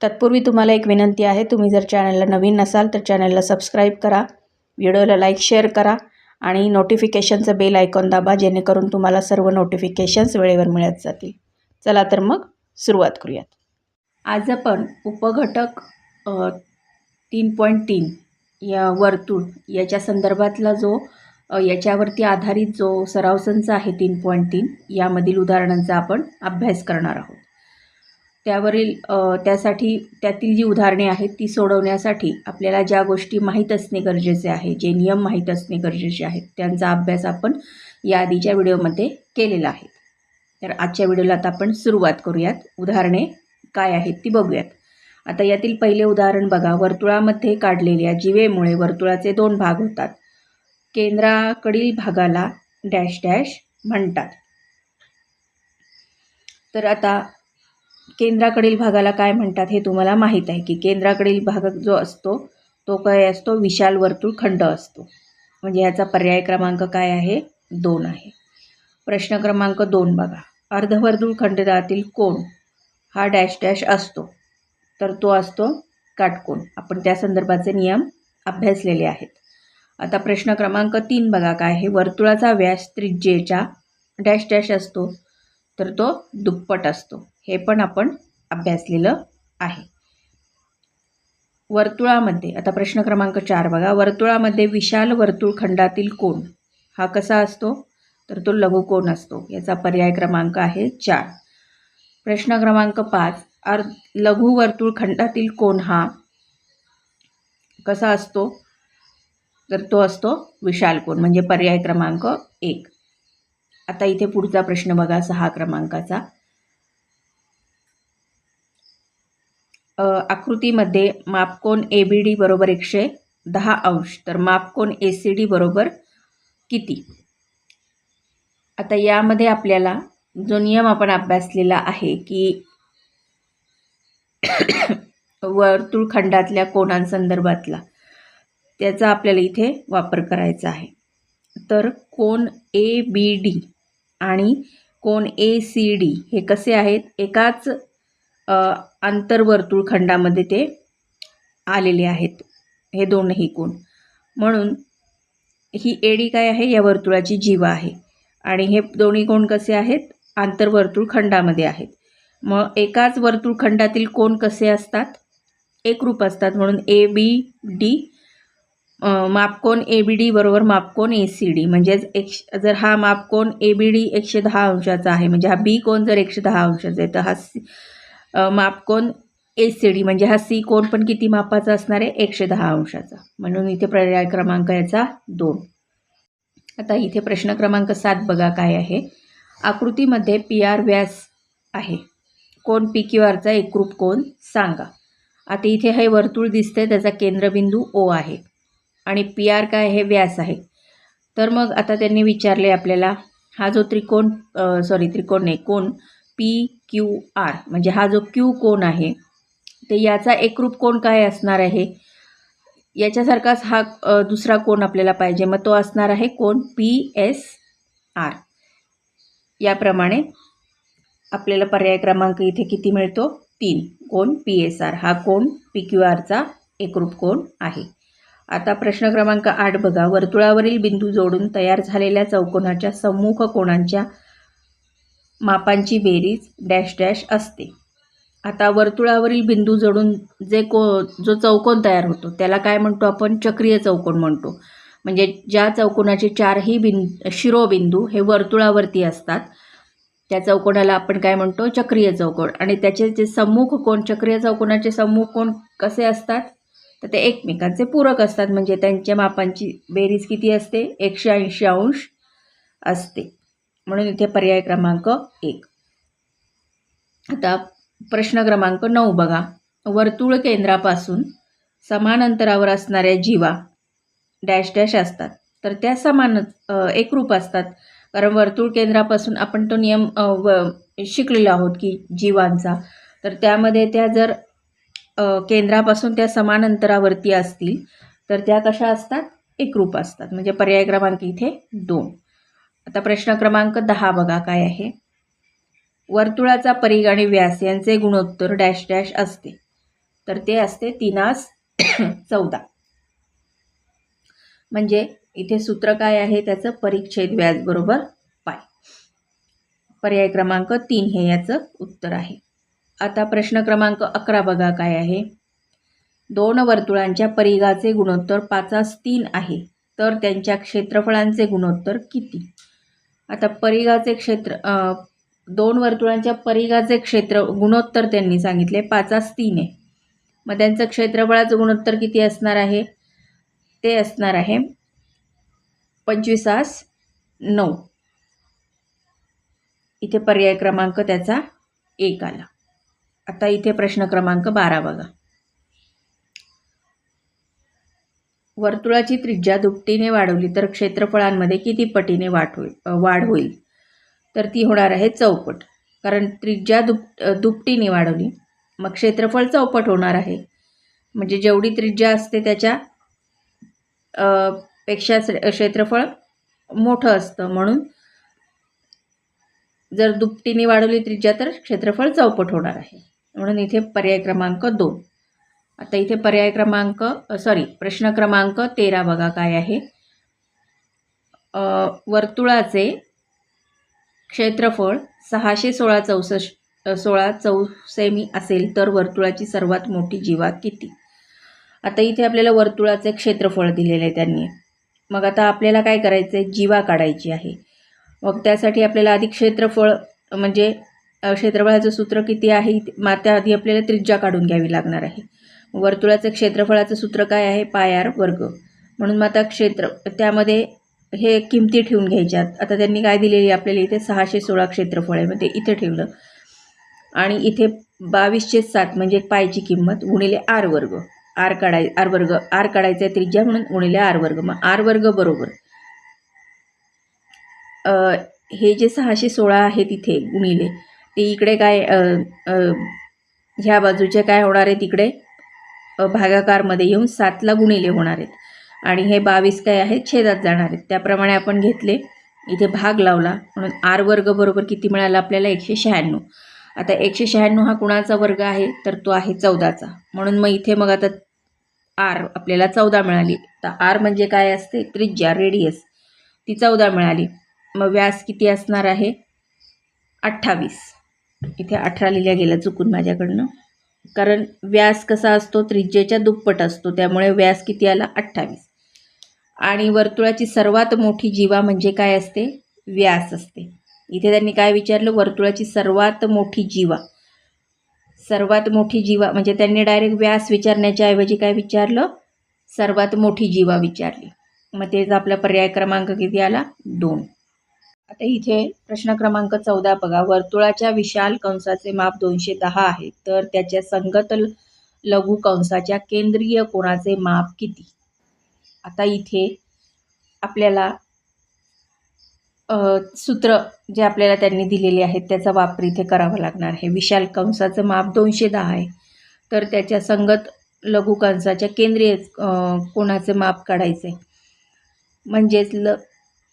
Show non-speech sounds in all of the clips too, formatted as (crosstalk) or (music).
तत्पूर्वी तुम्हाला एक विनंती आहे तुम्ही जर चॅनलला नवीन नसाल तर चॅनलला सबस्क्राईब करा व्हिडिओला लाईक शेअर करा आणि नोटिफिकेशनचं बेल आयकॉन दाबा जेणेकरून तुम्हाला सर्व नोटिफिकेशन्स वेळेवर मिळत जातील. चला तर मग सुरुवात करूयात. आज आपण उपघटक तीन पॉईंट तीन या वर्तुळ याच्या संदर्भातला जो याच्यावरती आधारित जो सराव संच आहे तीन पॉईंट तीन यामधील उदाहरणांचा आपण अभ्यास करणार आहोत. त्यावरील त्यासाठी त्यातील जी उदाहरणे आहेत ती सोडवण्यासाठी आपल्याला ज्या गोष्टी माहीत असणे गरजेचे आहे जे नियम माहीत असणे गरजेचे आहेत त्यांचा अभ्यास आपण या आधीच्या व्हिडिओमध्ये केलेला आहे. तर आजच्या व्हिडिओला आता आपण सुरुवात करूयात. उदाहरणे काय आहेत ती बघूयात. आता यातील पहिले उदाहरण बघा. वर्तुळामध्ये काढलेल्या जीवेमुळे वर्तुळाचे दोन भाग होतात. केंद्राकडील भागाला डॅश डॅश म्हणतात. तर आता केंद्राकडील भागाला काय म्हणतात हे तुम्हाला माहीत आहे की केंद्राकडील भाग जो असतो तो काय असतो? विशाल वर्तुळ खंड असतो. म्हणजे ह्याचा पर्याय क्रमांक काय आहे? दोन आहे. प्रश्न क्रमांक दोन बघा. अर्धवर्तुळ खंडातील कोण हा डॅश डॅश असतो. तर तो असतो काटकोण आपण त्या संदर्भाचे नियम अभ्यासलेले आहेत. आता प्रश्न क्रमांक तीन बघा काय आहे. वर्तुळाचा व्यास त्रिज्येच्या डॅश डॅश असतो तर तो दुप्पट असतो. हे पण आपण अभ्यासलेलं आहे. वर्तुळामध्ये आता प्रश्न क्रमांक चार बघा. वर्तुळामध्ये विशाल वर्तुळ खंडातील कोण हा कसा असतो? तर तो लघुकोण असतो. याचा पर्याय क्रमांक आहे चार. प्रश्न क्रमांक पाच. अर् लघु वर्तुळ खंडातील कोण हा कसा असतो? तर तो असतो विशाल कोण म्हणजे पर्याय क्रमांक एक. आता इथे पुढचा प्रश्न बघा सहा क्रमांकाचा. आकृतीमध्ये मापकोन ए बी डी बरोबर एकशे दहा अंश. तर मापकोन ए सी डी बरोबर किती? आता यामध्ये आपल्याला जो नियम आपण अभ्यासलेला आहे की (coughs) वर्तुळखंडातल्या कोणांसंदर्भातला त्याचा आपल्याला इथे वापर करायचा आहे. तर कोण ए बी डी आणि कोण ए सी डी हे कसे आहेत? एकाच आंतरवर्तुळ खंडामध्ये ते आलेले आहेत. हे दोनही कोण म्हणून ही एडी काय आहे? या वर्तुळाची जीवा आहे. आणि हे दोन्ही कोण कसे आहेत? आंतरवर्तुळ खंडामध्ये आहेत. मग एकाच वर्तुळखंडातील कोण कसे असतात? एकरूप असतात. म्हणून A B D. मापकोन A B D बरोबर मापकोन ए सी डी. म्हणजेच एकश जर हा मापकोन ए बी डी एकशे दहा अंशाचा आहे म्हणजे हा बी कोण जर एकशे दहा अंशाचा आहे तर हा सी मापकोन ए सी डी म्हणजे हा सी कोण पण किती मापाचा असणार आहे? एकशे दहा अंशाचा. म्हणून इथे पर्याय क्रमांक याचा दोन. आता इथे प्रश्न क्रमांक सात बघा काय आहे. आकृतीमध्ये पी आर व्यास आहे. कोण पी क्यू आरचा एकरूप कोण सांगा. आता इथे हे वर्तुळ दिसतंय त्याचा केंद्रबिंदू ओ आहे. आणि पी आर काय हे व्यास आहे. तर मग आता त्यांनी विचारले आपल्याला हा जो त्रिकोण सॉरी त्रिकोण नाही कोण पी क्यू आर म्हणजे हा जो क्यू कोण आहे ते याचा एकरूप कोण काय असणार आहे? याच्यासारखाच हा दुसरा कोण आपल्याला पाहिजे. मग तो असणार आहे कोण पी एस आर. याप्रमाणे आपल्याला पर्याय क्रमांक इथे किती मिळतो? तीन. कोण पी एस आर. हा कोण पी क्यू आरचा एकरूप कोण आहे. आता प्रश्न क्रमांक आठ बघा. वर्तुळावरील बिंदू जोडून तयार झालेल्या चौकोनाच्या सम्मुख कोणांच्या मापांची बेरीज डॅश डॅश असते. आता वर्तुळावरील बिंदू जोडून जे को जो चौकोन तयार होतो त्याला काय म्हणतो आपण? चक्रीय चौकोन म्हणतो. म्हणजे ज्या चौकोनाचे चारही बिं शिरोबिंदू हे वर्तुळावरती असतात त्या चौकोनाला आपण काय म्हणतो? चक्रीय चौकोन. आणि त्याचे जे सम्मुख कोण चक्रीय चौकोनाचे सम्मुख कोण कसे असतात? तर ते एकमेकांचे पूरक असतात. म्हणजे त्यांच्या मापांची बेरीज किती असते? एकशे ऐंशी अंश असते. म्हणून इथे पर्याय क्रमांक एक. आता प्रश्न क्रमांक नऊ बघा. वर्तुळ केंद्रापासून समान अंतरावर असणाऱ्या जीवा डॅश डॅश असतात. तर त्या समान एकरूप असतात. कारण वर्तुळ केंद्रापासून आपण तो नियम व शिकलेलो आहोत की जीवांचा. तर त्यामध्ये त्या जर केंद्रापासून त्या समान अंतरावरती असतील तर त्या कशा असतात? एकरूप असतात. म्हणजे पर्याय क्रमांक इथे दोन. आता प्रश्न क्रमांक दहा बघा काय आहे. वर्तुळाचा परिघ आणि व्यास यांचे गुणोत्तर डॅश डॅश असते. तर ते असते तिनास (coughs) चौदा. म्हणजे इथे सूत्र काय आहे? त्याचं परिच्छेद व्याज बरोबर पाय. पर्याय क्रमांक तीन हे याचं उत्तर आहे. आता प्रश्न क्रमांक अकरा बघा काय आहे. दोन वर्तुळांच्या परिघाचे गुणोत्तर पाचास तीन आहे. तर त्यांच्या क्षेत्रफळांचे गुणोत्तर किती? आता परिघाचे क्षेत्र दोन वर्तुळांच्या परिघाचे क्षेत्र गुणोत्तर त्यांनी सांगितले पाचास तीन. आहे मग त्यांचं क्षेत्रफळाचं गुणोत्तर किती असणार आहे? ते असणार आहे पंचवीसास नऊ. इथे पर्याय क्रमांक त्याचा एक आला. आता इथे प्रश्न क्रमांक बारा बघा. वर्तुळाची त्रिज्या दुपटीने वाढवली तर क्षेत्रफळांमध्ये किती पटीने वाढ होईल वाढ होईल? तर ती होणार आहे चौपट. कारण त्रिज्या दुप दुपटीने वाढवली मग क्षेत्रफळ चौपट होणार आहे. म्हणजे जेवढी त्रिज्या असते त्याच्या पेक्षा क्षेत्रफळ मोठं असतं. म्हणून जर दुपटीने वाढवली त्रिज्या तर क्षेत्रफळ चौपट होणार आहे. म्हणून इथे पर्याय क्रमांक दोन. आता इथे पर्याय क्रमांक सॉरी प्रश्न क्रमांक तेरा बघा काय आहे. वर्तुळाचे क्षेत्रफळ सहाशे सोळा चौसष्ट सोळा चौ सेमी असेल तर वर्तुळाची सर्वात मोठी जीवा किती? आता इथे आपल्याला वर्तुळाचे क्षेत्रफळ दिलेलं आहे त्यांनी. मग आता आपल्याला काय करायचं आहे जीवा काढायची आहे. मग त्यासाठी आपल्याला आधी क्षेत्रफळ म्हणजे क्षेत्रफळाचं सूत्र किती आहे? मग त्याआधी आपल्याला त्रिज्या काढून घ्यावी लागणार आहे. वर्तुळाचं क्षेत्रफळाचं सूत्र काय आहे? पाय आर वर्ग. म्हणून मग आता क्षेत्र त्यामध्ये हे किमती ठेवून घ्यायच्यात. आता त्यांनी काय दिलेली आपल्याला इथे? सहाशे सोळा क्षेत्रफळ आहे. मग ते इथे ठेवलं. आणि इथे बावीसशे सात म्हणजे पायची किंमत गुणिले आर वर्ग. आर काढाय आर वर्ग आर काढायचा आहे त्रिज्या म्हणून गुणिले आर वर्ग. मग आर वर्ग बरोबर. हे जे सहाशे सोळा आहे तिथे गुणिले ते इकडे काय ह्या बाजूचे काय होणार आहे तिकडे? भागाकारमध्ये येऊन सातला गुणिले होणार आहेत. आणि हे बावीस काय आहेत छेदात जाणार आहेत. त्याप्रमाणे आपण घेतले. इथे भाग लावला. म्हणून आर वर्ग बरोबर किती मिळाला आपल्याला? एकशे शहाण्णव. आता एकशे शहाण्णव हा कुणाचा वर्ग आहे? तर तो आहे चौदाचा. म्हणून मग इथे मग आता आर आपल्याला चौदा मिळाली. तर आर म्हणजे काय असते? त्रिज्या रेडियस ती चौदा मिळाली. मग व्यास किती असणार आहे? अठ्ठावीस. इथे अठरा लिहिल्या गेलं चुकून माझ्याकडनं. कारण व्यास कसा असतो? त्रिज्येच्या दुप्पट असतो. त्यामुळे व्यास किती आला? अठ्ठावीस. आणि वर्तुळाची सर्वात मोठी जीवा म्हणजे काय असते? व्यास असते. इथे त्यांनी काय विचारलं? वर्तुळाची सर्वात मोठी जीवा. सर्वात मोठी जीवा म्हणजे त्यांनी डायरेक्ट व्यास विचारण्याच्या ऐवजी काय विचारलं? सर्वात मोठी जीवा विचारली. मग तेच आपला पर्याय क्रमांक किती आला? दोन. आता इथे प्रश्न क्रमांक चौदा बघा. वर्तुळाच्या विशाल कंसाचे माप दोनशे दहा आहे. तर त्याच्या संगत ल- लघु कंसाच्या केंद्रीय कोणाचे माप किती? आता इथे आपल्याला सूत्र जे आपल्याला त्यांनी दिलेले आहेत त्याचा वापर इथे करावा लागणार आहे. विशाल कंसाचं माप दोनशे दहा आहे. तर त्याच्या संगत लघु कंसाच्या केंद्रीय कोणाचे माप काढायचे. म्हणजेच ल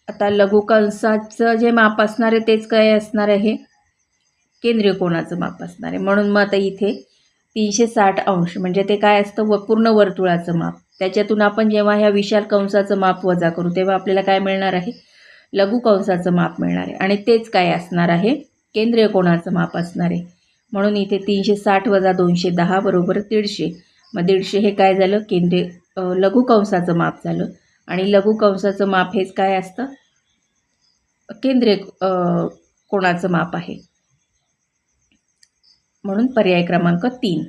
आता लघु कंसाचं जे माप असणार आहे तेच काय असणार आहे? केंद्रीय कोणाचं माप असणार आहे? म्हणून मग आता इथे तीनशे साठ अंश म्हणजे ते काय असतं? व पूर्ण वर्तुळाचं माप. त्याच्यातून आपण जेव्हा ह्या विशाल कंसाचं माप वजा करू तेव्हा आपल्याला काय मिळणार आहे? लघु कंसाचं माप मिळणार आहे. आणि तेच काय असणार आहे? केंद्रीय कोणाचं माप असणार आहे? म्हणून इथे तीनशे साठ वजा दोनशे दहा बरोबर दीडशे. मग दीडशे हे काय झालं? केंद्रीय लघु कंसाचं माप झालं. आणि लघु कंसाचं माप हेच काय असतं? केंद्रीय कोणाचं माप आहे? म्हणून पर्याय क्रमांक तीन.